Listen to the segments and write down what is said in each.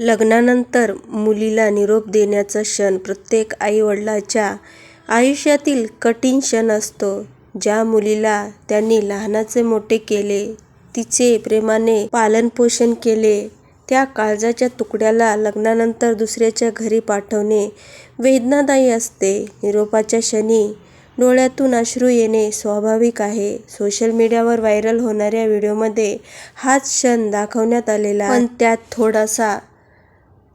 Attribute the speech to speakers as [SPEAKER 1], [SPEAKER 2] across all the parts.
[SPEAKER 1] लग्नानंतर मुलीला निरोप देण्याचा क्षण प्रत्येक आईवडिलाच्या आयुष्यातील कठीण क्षण असतो. ज्या मुलीला त्यांनी लहानाचे मोठे केले, तिचे प्रेमाने पालनपोषण केले, त्या काळजाच्या तुकड्याला लग्नानंतर दुसऱ्याच्या घरी पाठवणे वेदनादायी असते. निरोपाच्या क्षणी डोळ्यातून अश्रू येणे स्वाभाविक आहे. सोशल मीडियावर व्हायरल होणाऱ्या व्हिडिओमध्ये हाच क्षण दाखवण्यात आलेला पण त्यात थोडासा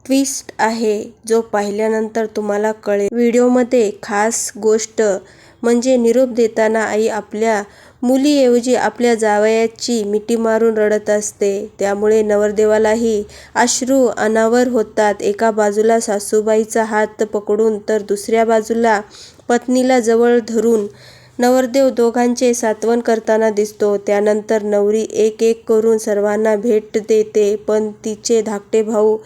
[SPEAKER 1] ट्विस्ट आहे, जो पाहिल्यानंतर तुम्हाला कळेल. व्हिडिओमध्ये खास गोष्ट म्हणजे निरोप देताना आई आपल्या मुलीऐवजी आपल्या जावयाची मिठी मारून रडत असते. त्यामुळे नवरदेवालाही अश्रू अनावर होतात. एका बाजूला सासूबाईचा हात पकडून तर दुसऱ्या बाजूला पत्नीला जवळ धरून नवरदेव दोघांचे सात्वन करताना दिसतो. त्यानंतर नवरी एक-एक करून सर्वांना भेट देते, पण तिचे धाकटे भाऊ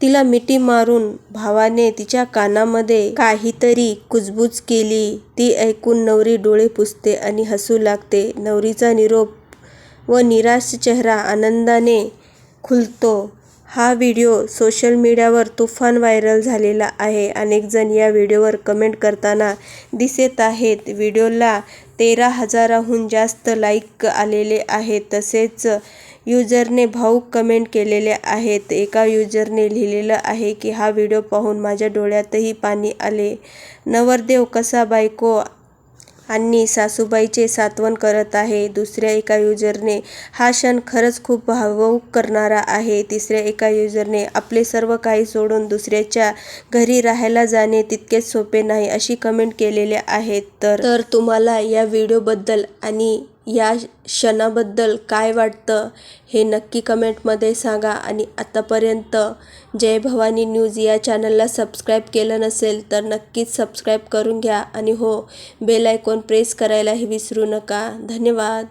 [SPEAKER 1] तिला मिठी मारून भावाने तिच्या कानामध्ये काहीतरी कुजबूज केली. ती ऐकून नवरी डोळे पुसते आणि हसू लागते. नवरीचा निरोप व निराश चेहरा आनंदाने खुलतो. हा व्हिडिओ सोशल मीडियावर तुफान व्हायरल झालेला आहे. अनेकजण या व्हिडिओवर कमेंट करताना दिसत आहेत. व्हिडिओला तेरा हजारांहून जास्त लाईक आलेले आहेत. तसेच युजरने भावूक कमेंट केलेल्या आहेत. एका युजरने लिहिलेलं आहे की, हा व्हिडिओ पाहून माझ्या डोळ्यातही पाणी आले. नवरदेव कसा बायको आणि सासूबाईचे सांत्वन करत आहे. दुसऱ्या एका युजरने हा क्षण खरंच खूप भावूक करणारा आहे. तिसऱ्या एका युजरने आपले सर्व काही सोडून दुसऱ्याच्या घरी राहायला जाणे तितकेच सोपे नाही, अशी कमेंट केलेल्या आहेत. तर तुम्हाला या व्हिडिओबद्दल आणि या क्षणाबद्दल काय वाटतं, हे नक्की कमेंटमध्ये सांगा. आणि आतापर्यंत जय भवानी न्यूज या चॅनलला सबस्क्राईब केलं नसेल तर नक्कीच सबस्क्राईब करून घ्या आणि हो बेल आयकॉन प्रेस करायलाही विसरू नका. धन्यवाद.